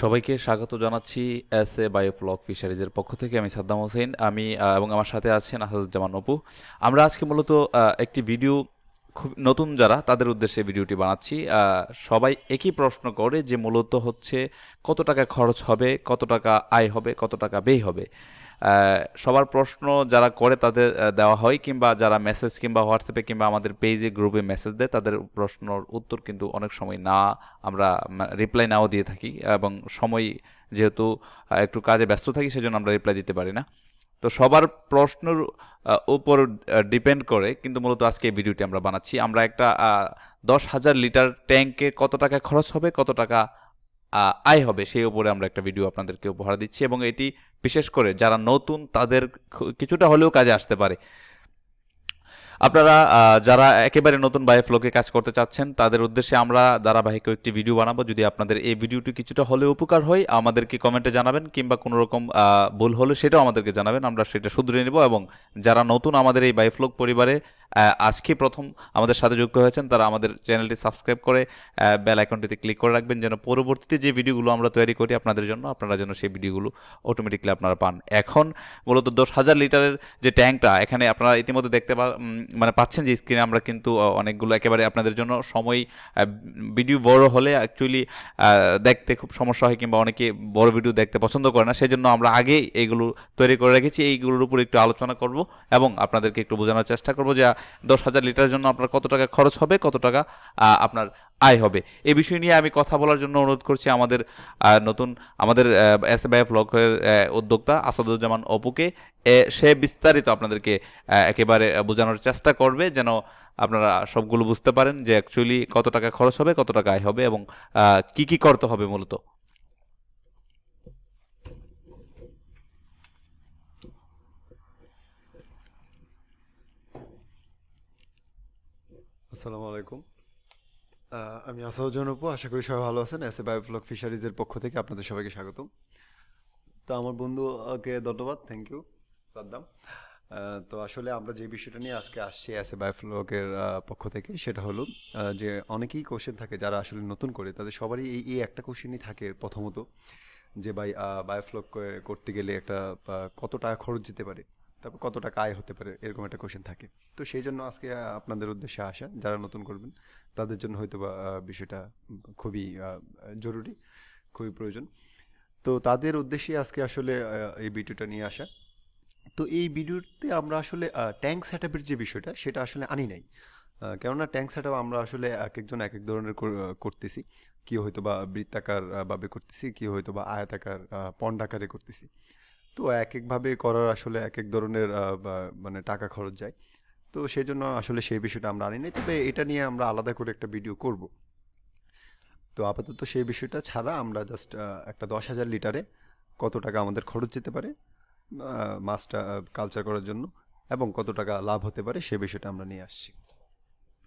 সবাইকে স্বাগত জানাচ্ছি এস এ বায়োফ্লক ফিশারিজের পক্ষ থেকে। আমি সাদ্দাম হোসেন, আমি এবং আমার সাথে আছেন আসাদুজ্জামান অপু। আমরা আজকে মূলত একটি ভিডিও খুব নতুন যারা, তাদের উদ্দেশ্যে ভিডিওটি বানাচ্ছি। সবাই একই প্রশ্ন করে যে মূলত হচ্ছে কত টাকা খরচ হবে, কত টাকা আয় হবে, কত টাকা ব্যয় হবে। সবার প্রশ্ন যারা করে তাদের দেওয়া হয় কিংবা যারা মেসেজ কিংবা হোয়াটসঅ্যাপে কিংবা আমাদের পেজে গ্রুপে মেসেজ দেয়, তাদের প্রশ্নর উত্তর কিন্তু অনেক সময় না আমরা রিপ্লাই নাও দিয়ে থাকি এবং সময় যেহেতু একটু কাজে ব্যস্ত থাকি সেজন্য আমরা রিপ্লাই দিতে পারি না। তো সবার প্রশ্নের উপর ডিপেন্ড করে, কিন্তু মূলত আজকে এই ভিডিওটি আমরা বানাচ্ছি। আমরা একটা দশ হাজার লিটার ট্যাঙ্কে কত টাকা খরচ হবে, কত টাকা আয় হবে, সেই উপরে আমরা একটা ভিডিও আপনাদেরকে উপহার দিচ্ছি এবং এটি বিশেষ করে যারা নতুন তাদের কিছুটা হলেও কাজে আসতে পারে। আপনারা যারা একেবারে নতুন বায়োফ্লোকে কাজ করতে চাচ্ছেন, তাদের উদ্দেশ্যে আমরা ধারাবাহিক একটি ভিডিও বানাবো। যদি আপনাদের এই ভিডিওটি কিছুটা হলে উপকার হয়, আমাদেরকে কমেন্টে জানাবেন, কিংবা কোনো রকম ভুল হলে সেটাও আমাদেরকে জানাবেন। আমরা সেটা শুধরে নেব এবং যারা নতুন আমাদের এই বায়োফ্লোক পরিবারে আজকে প্রথম আমাদের সাথে যুক্ত হয়েছেন, তারা আমাদের চ্যানেলটি সাবস্ক্রাইব করে বেল আইকনটিতে ক্লিক করে রাখবেন, যেন পরবর্তীতে যে ভিডিওগুলো আমরা তৈরি করি আপনাদের জন্য, আপনারা যেন সেই ভিডিওগুলো অটোমেটিকলি আপনারা পান। এখন মূলত দশ হাজার লিটারের যে ট্যাঙ্কটা, এখানে আপনারা ইতিমধ্যে দেখতে পা- মানে পাচ্ছেন যে স্ক্রিনে আমরা কিন্তু অনেকগুলো একেবারে আপনাদের জন্য সময় ভিডিও বড় হলে অ্যাকচুয়ালি দেখতে খুব সমস্যা হয় কিংবা অনেকে বড় ভিডিও দেখতে পছন্দ করে না। সেই জন্য আমরা আগে এইগুলো তৈরি করে রেখেছি। এইগুলোর উপর একটু আলোচনা করব এবং আপনাদেরকে একটু বোঝানোর চেষ্টা করব যে দশ হাজার লিটারের জন্য আপনার কত টাকা খরচ হবে, কত টাকা আপনার আয় হবে। এ বিষয় নিয়ে আমি কথা বলার জন্য অনুরোধ করছি আমাদের নতুন, আমাদের এস এ ব্লকের উদ্যোক্তা আসাদুজ্জামান অপুকে। সে বিস্তারিত আপনাদেরকে একেবারে বোঝানোর চেষ্টা করবে যেন আপনারা সবগুলো বুঝতে পারেন যে অ্যাকচুয়ালি কত টাকা খরচ হবে, কত টাকা আয় হবে এবং কি কি করতে হবে মূলত। আসসালামু আলাইকুম। আমি আসাউজ্জামান অপু, আশা করি সবাই ভালো আছেন। এস এ বায়োফ্লক ফিশারিজের পক্ষ থেকে আপনাদের সবাইকে স্বাগতম। তো আমার বন্ধুকে ধন্যবাদ থ্যাংক ইউ সাদ্দাম। তো আসলে আমরা যে বিষয়টা নিয়ে আজকে আসছি এস এ বায়োফ্লকের পক্ষ থেকে, সেটা হলো যে অনেকেই কোশ্চেন থাকে যারা আসলে নতুন করে, তাদের সবারই এই এই একটা কোশ্চেনই থাকে প্রথমত, যে ভাই বায়োফ্লক করতে গেলে একটা কত টাকা খরচ যেতে পারে। তারপর কত টাকা আয় হতে পারে, এরকম একটা কোশ্চেন থাকে। তো সেই জন্য আজকে আপনাদের উদ্দেশ্যে আসা, যারা নতুন করবেন, তাদের জন্য হয়তো বা বিষয়টা খুবই জরুরি, খুবই প্রয়োজন। তো তাদের উদ্দেশ্যে আজকে আসলে এই ভিডিওটা নিয়ে আসা। তো এই ভিডিওতে আমরা আসলে ট্যাঙ্ক সেট যে বিষয়টা, সেটা আসলে আনি নাই। কেননা ট্যাঙ্ক সেট আমরা আসলে এক একজন এক এক ধরনের করতেছি। কি হয়তো বা বৃত্তাকার ভাবে করতেছি, কি হয়তো বা আয়তাকার আকারে করতেছি। তো এক একভাবে করার আসলে এক এক ধরনের মানে টাকা খরচ যায়। তো সেই জন্য আসলে সেই বিষয়টা আমরা আনি নাই। তবে এটা নিয়ে আমরা আলাদা করে একটা ভিডিও করব। তো আপাতত সেই বিষয়টা ছাড়া আমরা জাস্ট একটা দশ হাজার লিটারে কত টাকা আমাদের খরচ যেতে পারে মাছটা কালচার করার জন্য এবং কত টাকা লাভ হতে পারে সেই বিষয়টা আমরা নিয়ে আসছি।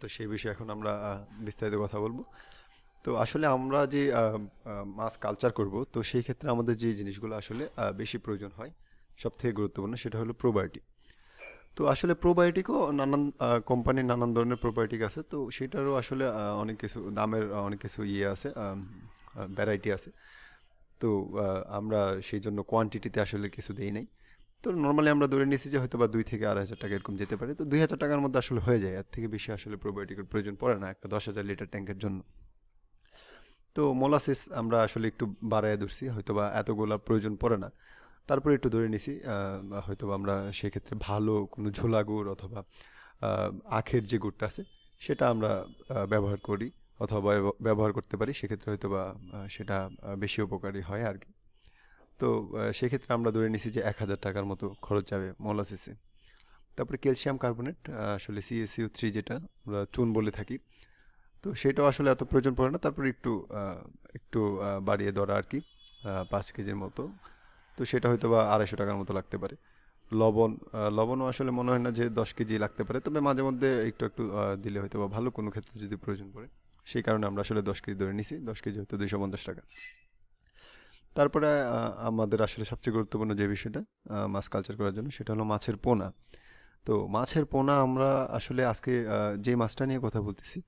তো সেই বিষয়ে এখন আমরা বিস্তারিত কথা বলব। তো আসলে আমরা যে মাছ কালচার করব, তো সেই ক্ষেত্রে আমাদের যে জিনিসগুলো আসলে বেশি প্রয়োজন হয় সব থেকে গুরুত্বপূর্ণ সেটা হলো প্রোবায়োটিক তো আসলে প্রোবায়োটিকও নানান কোম্পানির নানান ধরনের প্রোবায়োটিক আছে, তো সেটারও আসলে অনেক কিছু, দামের অনেক কিছু ইয়ে আছে ভ্যারাইটি আছে। তো আমরা সেই জন্য কোয়ান্টিটিতে আসলে কিছু দেই নাই। তো নর্মালি আমরা ধরে নিয়েছি যে হয়তো বা দুই থেকে আড়াই হাজার টাকা এরকম যেতে পারে, তো দুই হাজার টাকার মধ্যে আসলে হয়ে যায়, এর থেকে বেশি আসলে প্রোবায়োটিকের প্রয়োজন পড়ে না, একটা দশ হাজার লিটার ট্যাঙ্কের জন্য। তো মোলাসিস আমরা আসলে একটু বাড়ায় ধরছি হয়তো বা এতগুলা প্রয়োজন পড়ে না। তারপরে একটু ধরে নিছি আহ, হয়তো বা আমরা সেক্ষেত্রে ভালো কোনো ঝোলা গুড় অথবা আখের যে গুড়টা আছে সেটা আমরা ব্যবহার করি অথবা ব্যবহার করতে পারি সেক্ষেত্রে হয়তো বা সেটা বেশি উপকারী হয় আর কি। তো সেক্ষেত্রে আমরা ধরে নিছি যে এক হাজার টাকার মতো খরচ যাবে মোলাসিসে। তারপরে ক্যালসিয়াম কার্বনেট আসলে সিএসিউ থ্রি যেটা আমরা চুন বলে থাকি তো সেটাও আসলে এত প্রয়োজন পড়ে না। তারপরে একটু একটু বাড়িয়ে ধরা আর কি পাঁচ কেজির মতো। তো সেটা হয়তো বা আড়াইশো টাকার মতো লাগতে পারে। লবণ লবণও আসলে মনে হয় না যে দশ কেজি লাগতে পারে। তবে মাঝে মধ্যে একটু একটু দিলে হয়তো বা ভালো কোনো ক্ষেত্রে যদি প্রয়োজন পড়ে। সেই কারণে আমরা আসলে দশ কেজি ধরে নিছি। দশ কেজি হয়তো দুইশো পঞ্চাশ টাকা। তারপরে আমাদের আসলে সবচেয়ে গুরুত্বপূর্ণ যে বিষয়টা মাছ কালচার করার জন্য, সেটা হলো মাছের পোনা। তো মাছের পোনা আমরা আসলে আজকে যে মাছটা নিয়ে কথা বলতেছি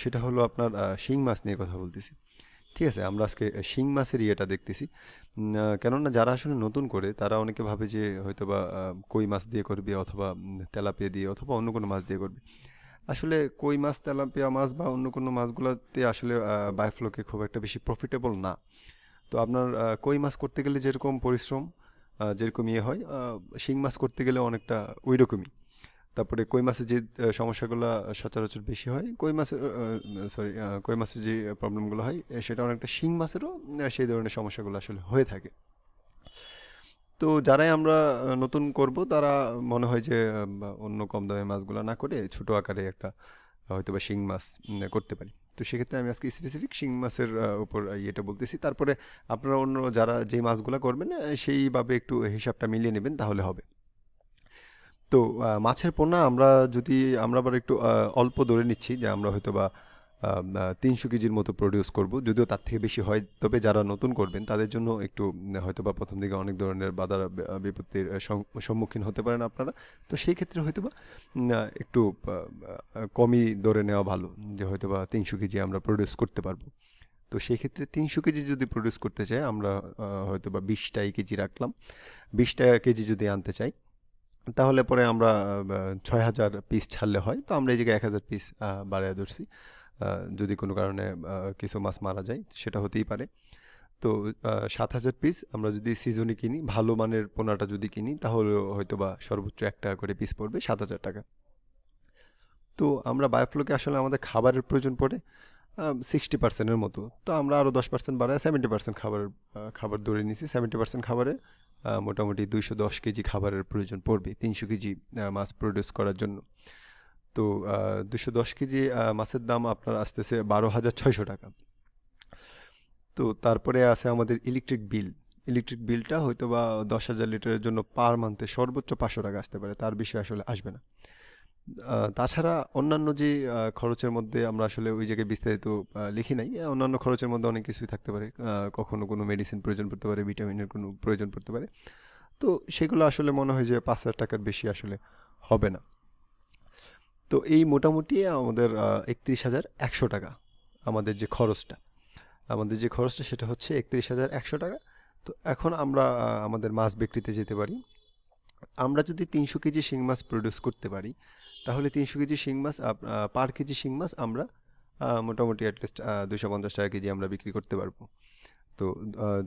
সেটা হলো আপনার শিং মাছ নিয়ে কথা বলতেছি। ঠিক আছে, আমরা আজকে শিং মাছের ইয়েটা দেখতেছি। কেননা যারা আসলে নতুন করে, তারা অনেকে ভাবে যে হয়তো বা কই মাছ দিয়ে করবে অথবা তেলাপিয়া দিয়ে অথবা অন্য কোনো মাছ দিয়ে করবে। আসলে কই মাছ, তেলাপিয়া মাছ বা অন্য কোনো মাছগুলোতে আসলে বায়োফ্লোকে খুব একটা বেশি প্রফিটেবল না। তো আপনার কই মাছ করতে গেলে যেরকম পরিশ্রম যেরকম ইয়ে হয় শিং মাছ করতে গেলে অনেকটা ওই রকমই তারপরে কই মাছের যে সমস্যাগুলো সচরাচর বেশি হয়, কই মাছের সরি কই মাছের যে প্রবলেমগুলো হয় সেটা অনেকটা শিং মাছেরও সেই ধরনের সমস্যাগুলো আসলে হয়ে থাকে। তো যারাই আমরা নতুন করব, তারা মনে হয় যে অন্য কম দামে মাছগুলো না করে ছোট আকারে একটা হয়তো বা শিং মাছ করতে পারি। তো সেক্ষেত্রে আমি আজকে স্পেসিফিক শিং মাছের উপর ইয়েটা বলতেছি। তারপরে আপনারা অন্য যারা যে মাছগুলো করবেন সেইভাবে একটু হিসাবটা মিলিয়ে নেবেন, তাহলে হবে। তো মাছের পোনা আমরা যদি, আমরা আবার একটু অল্প ধরে নিচ্ছি যে আমরা হয়তো বা তিনশো কেজির মতো প্রডিউস করব। যদিও তার থেকে বেশি হয়, তবে যারা নতুন করবেন তাদের জন্য একটু হয়তো বা প্রথম দিকে অনেক ধরনের বাধা বিপত্তির সম- সম্মুখীন হতে পারেন আপনারা। তো সেই ক্ষেত্রে হয়তো বা একটু কমই ধরে নেওয়া ভালো যে হয়তো বা তিনশো কেজি আমরা প্রডিউস করতে পারব। তো সেই ক্ষেত্রে তিনশো কেজি যদি প্রডিউস করতে চাই, আমরা হয়তো বা বিশটাই কেজি রাখলাম। বিশটা কেজি যদি আনতে চাই তাহলে পরে আমরা ছয় হাজার পিস ছাড়লে হয়। তো আমরা এই জায়গায় এক হাজার পিস বাড়ায় ধরছি। যদি কোনো কারণে কিছু মাছ মারা যায়, সেটা হতেই পারে। তো সাত হাজার পিস আমরা যদি সিজনে কিনি, ভালো মানের পোনাটা যদি কিনি, তাহলে হয়তো বা সর্বোচ্চ এক টাকা করে পিস পড়বে সাত হাজার টাকা। তো আমরা বায়োফ্লোকে আসলে আমাদের খাবারের প্রয়োজন পড়ে সিক্সটি পার্সেন্টের মতো। তো আমরা আরও দশ পার্সেন্ট বাড়ায় সেভেন্টি পার্সেন্ট খাবার খাবার ধরে নিছি। সেভেন্টি পার্সেন্ট খাবারে মোটামুটি দুইশো দশ কেজি খাবারের প্রয়োজন পড়বে, তিনশো কেজি মাছ প্রডিউস করার জন্য। তো দুশো দশ কেজি মাছের দাম আপনার আসতেছে বারো হাজার ছয়শো টাকা। তো তারপরে আছে আমাদের ইলেকট্রিক বিল ইলেকট্রিক বিলটা হয়তো বা দশ হাজার লিটারের জন্য পার মান্থে সর্বোচ্চ পাঁচশো টাকা আসতে পারে, তার বেশি আসলে আসবে না। তাছাড়া অন্যান্য যে খরচের মধ্যে আমরা আসলে ওই জায়গায় বিস্তারিত লিখি নাই। অন্যান্য খরচের মধ্যে অনেক কিছুই থাকতে পারে। কখনো কোনো মেডিসিন প্রয়োজন পড়তে পারে ভিটামিনের কোনো প্রয়োজন পড়তে পারে। তো সেগুলো আসলে মনে হয় যে, পাঁচ হাজার টাকার বেশি আসলে হবে না। তো এই মোটামুটি আমাদের একত্রিশ হাজার একশো টাকা আমাদের যে খরচটা। আমাদের যে খরচটা সেটা হচ্ছে একত্রিশ হাজার একশো টাকা। তো এখন আমরা আমাদের মাছ বিক্রিতে যেতে পারি। আমরা যদি তিনশো কেজি শিং মাছ প্রডিউস করতে পারি তাহলে তিনশো কেজি শিং মাছ পার কেজি শিং মাছ আমরা মোটামুটি অ্যাটলিস্ট দুশো পঞ্চাশ টাকা কেজি আমরা বিক্রি করতে পারব। তো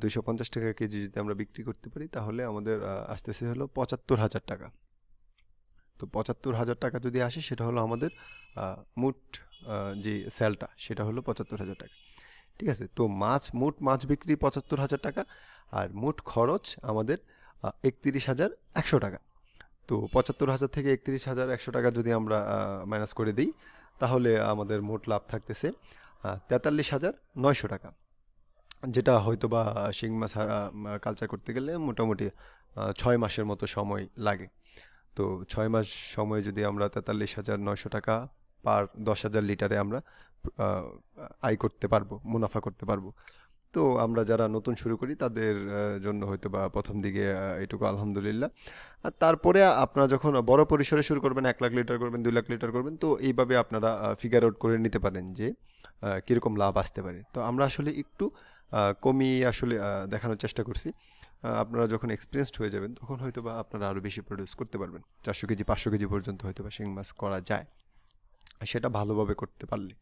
দুশো পঞ্চাশ টাকা কেজি যদি আমরা বিক্রি করতে পারি, তাহলে আমাদের আসতেছে হলো পঁচাত্তর হাজার টাকা। তো পঁচাত্তর হাজার টাকা যদি আসে, সেটা হলো আমাদের মোট যে স্যালটা সেটা হলো পঁচাত্তর হাজার টাকা। ঠিক আছে? তো মাছ, মোট মাছ বিক্রি পঁচাত্তর হাজার টাকা, আর মোট খরচ আমাদের একত্রিশ হাজার একশো টাকা। তো পঁচাত্তর হাজার থেকে একত্রিশ হাজার একশো টাকা যদি আমরা মাইনাস করে দিই, তাহলে আমাদের মোট লাভ থাকতেছে তেতাল্লিশ হাজার নয়শো টাকা। যেটা হয়তো বা শিং মাছ কালচার করতে গেলে মোটামুটি ছয় মাসের মতো সময় লাগে। তো ছয় মাস সময়ে যদি আমরা তেতাল্লিশ হাজার নয়শো টাকা পার দশ হাজার লিটারে আমরা আয় করতে পারব, মুনাফা করতে পারব। তো আমরা যারা নতুন শুরু করি, তাদের জন্য হয়তো বা প্রথম দিকে এটুকু আলহামদুলিল্লাহ। আর তারপরে আপনারা যখন বড় পরিসরে শুরু করবেন, এক লাখ লিটার করবেন, দুই লাখ লিটার করবেন, তো এইভাবে আপনারা ফিগার আউট করে নিতে পারেন যে কীরকম লাভ আসতে পারে। তো আমরা আসলে একটু কমিয়ে আসলে দেখানোর চেষ্টা করছি। আপনারা যখন এক্সপিরিয়েন্সড হয়ে যাবেন, তখন হয়তো বা আপনারা আরও বেশি প্রডিউস করতে পারবেন। চারশো কেজি, পাঁচশো কেজি পর্যন্ত হয়তো বা শিং মাছ করা যায়। সেটা ভালোভাবে করতে পারলে।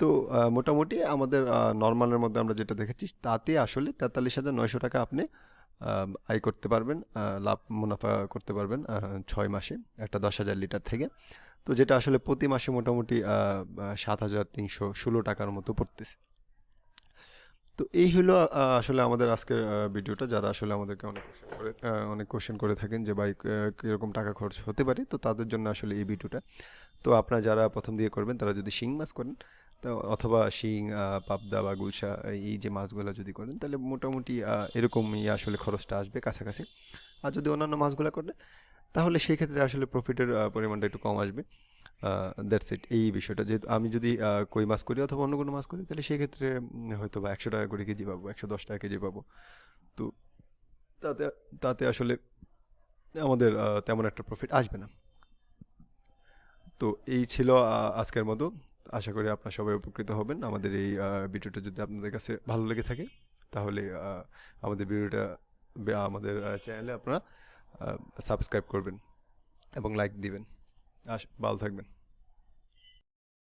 তো মোটামুটি আমাদের নর্মালের মধ্যে আমরা যেটা দেখেছি, তাতে আসলে তেতাল্লিশ হাজার নয়শো টাকা আপনি আয় করতে পারবেন লাভ মুনাফা করতে পারবেন ছয় মাসে একটা দশ হাজার লিটার থেকে। তো যেটা আসলে প্রতি মাসে মোটামুটি সাত হাজার তিনশো ষোলো টাকার মতো পড়তেছে। তো এই হলো আসলে আমাদের আজকের ভিডিওটা। যারা আসলে আমাদেরকে অনেক কোশ্চেন করে অনেক কোশ্চেন করে থাকেন যে বাইক কীরকম টাকা খরচ হতে পারে? তো তাদের জন্য আসলে এই ভিডিওটা। তো আপনারা যারা প্রথম দিয়ে করবেন, তারা যদি শিং মাছ করেন অথবা শিং পাবদা বা গুলশা, এই যে মাছগুলো যদি করেন, তাহলে মোটামুটি এরকমই আসলে খরচটা আসবে কাছাকাছি। আর যদি অন্যান্য মাছগুলো করেন, তাহলে সেই ক্ষেত্রে আসলে প্রফিটের পরিমাণটা একটু কম আসবে। দ্যাটস ইট এই বিষয়টা। যেহেতু আমি যদি কই মাছ করি অথবা অন্য কোনো মাছ করি, তাহলে সেই ক্ষেত্রে হয়তো বা একশো টাকা করে কেজি পাবো, একশো দশ টাকা কেজি পাবো। তো তাতে তাতে আসলে আমাদের তেমন একটা প্রফিট আসবে না। তো এই ছিল আজকের মতো। আশা করি আপনার সবাই উপকৃত হবেন। আমাদের এই ভিডিওটা যদি আপনাদের কাছে ভালো লেগে থাকে, তাহলে আমাদের ভিডিওটা আমাদের চ্যানেলে আপনারা সাবস্ক্রাইব করবেন এবং লাইক দিবেন। আস, ভালো থাকবেন।